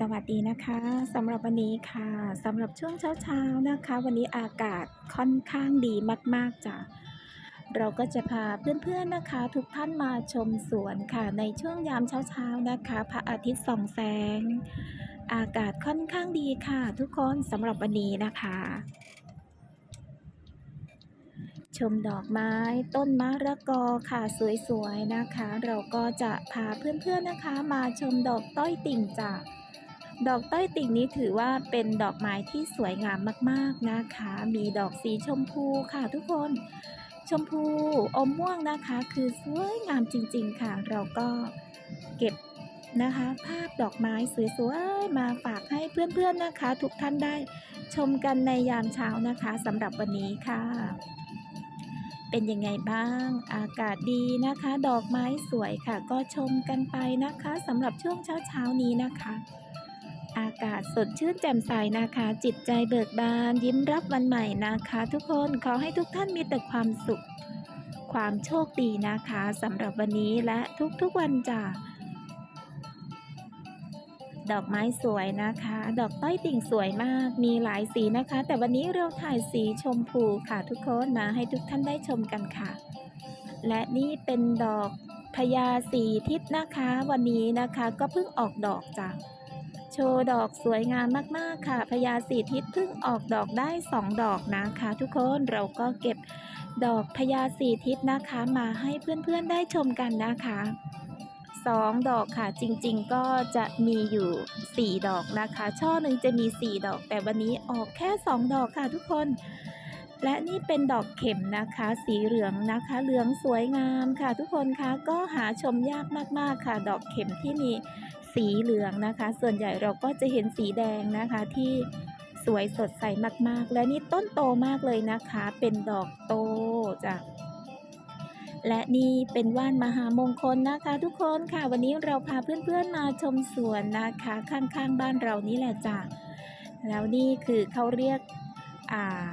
สวัสดีนะคะสำหรับวันนี้ค่ะสำหรับช่วงเช้าๆนะคะ วันนี้อากาศค่อนข้างดีมากๆจ้ะเราก็จะพาเพื่อนๆนะคะ ทุกท่านมาชมสวนค่ะ ในช่วงยามเช้าๆนะคะ พระอาทิตย์ส่องแสง อากาศค่อนข้างดีค่ะ ทุกคนสำหรับวันนี้นะคะ ชมดอกไม้ต้นมะระกอค่ะสวยๆนะคะ เราก็จะพาเพื่อนๆนะคะ มาชมดอกต้อยติ่งจ้ะ ดอกต้อยติ่งนี้ถือว่าเป็นดอกไม้ที่สวยงามมากๆนะคะ มีดอกสีชมพูค่ะทุกคน ชมพูอมม่วงนะคะ คือสวยงามจริง ๆ ค่ะ เราก็เก็บนะคะ ภาพดอกไม้สวยๆมาฝากให้เพื่อนๆนะคะ ทุกท่านได้ชมกันในยามเช้านะคะสำหรับวันนี้ค่ะ เป็นยังไงบ้าง อากาศดีนะคะ ดอกไม้สวยค่ะ ก็ชมกันไปนะคะสำหรับช่วงเช้าๆนี้นะคะ อากาศสดชื่นแจ่มใสนะคะ จิตใจเบิกบาน ยิ้มรับวันใหม่นะคะ ทุกคนขอให้ทุกท่านมีแต่ความสุข ความโชคดีนะคะสำหรับวันนี้และทุกๆวันจ้ะดอกไม้สวยนะคะ ดอกต้อยติ่งสวยมาก มีหลายสีนะคะ แต่วันนี้เราถ่ายสีชมพูค่ะทุกคนมาให้ทุกท่านได้ชมกันค่ะ และนี่เป็นดอกพญาสีทิศนะคะ วันนี้นะคะก็เพิ่งออกดอกจ้ะ โชว์ดอกสวยงามมากๆค่ะพญาสีทิศเพิ่งออกดอกได้สองดอกนะคะ ทุกคนเราก็เก็บดอกพญาสีทิศนะคะ มาให้เพื่อนๆได้ชมกันนะคะสองดอกค่ะจริงๆก็จะมีอยู่สี่ดอกนะคะ ช่อหนึ่งจะมีสี่ดอก แต่วันนี้ออกแค่สองดอกค่ะทุกคน และนี่เป็นดอกเข็มนะคะ สีเหลืองนะคะ เหลืองสวยงามค่ะ ทุกคนคะก็หาชมยากมากๆค่ะ ดอกเข็มที่มี สีเหลืองนะคะ ส่วนใหญ่เราก็จะเห็นสีแดงนะคะที่สวยสดใสมากๆ และนี่ต้นโตมากเลยนะคะ เป็นดอกโตจ้ะและนี่เป็นว่านมหามงคลนะคะ ทุกคนค่ะ วันนี้เราพาเพื่อนๆมาชมสวนนะคะข้างๆบ้านเรานี่แหละจ้ะแล้วนี่คือเขาเรียกอ่า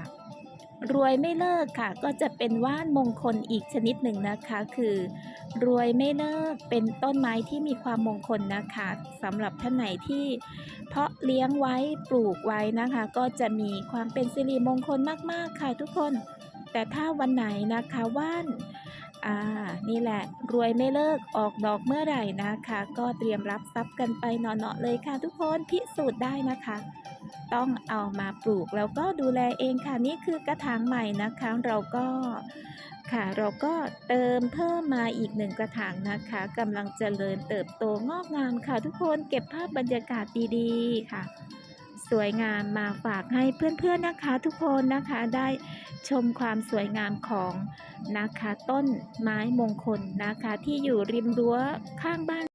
รวยไม่เลิกค่ะ ก็จะเป็นว่านมงคลอีกชนิดหนึ่งนะคะ คือ รวยไม่เลิกเป็นต้นไม้ที่มีความมงคลนะคะสำหรับท่านไหนที่เพาะเลี้ยงไว้ปลูกไว้นะคะ ก็จะมีความเป็นสิริมงคลมากๆค่ะทุกคน แต่ถ้าวันไหนนะคะว่าน อ่า นี่แหละรวยไม่เลิกออกดอกเมื่อไหร่นะคะ ก็เตรียมรับทรัพย์กันไปเนาะๆเลยค่ะทุกคนพิสูจน์ได้นะคะ ต้องเอามาปลูกแล้วก็ดูแลเองค่ะนี่คือกระถางใหม่นะคะ เราก็ค่ะเราก็เติมเพิ่มมาอีกหนึ่งกระถางนะคะกำลังเจริญเติบโตงอกงามค่ะทุกคนเก็บภาพบรรยากาศดีๆค่ะ สวยงามมาฝากให้เพื่อนๆนะคะทุกคนนะคะได้ชมความสวยงามของนะคะต้นไม้มงคลนะคะที่อยู่ริมรั้วข้างบ้าน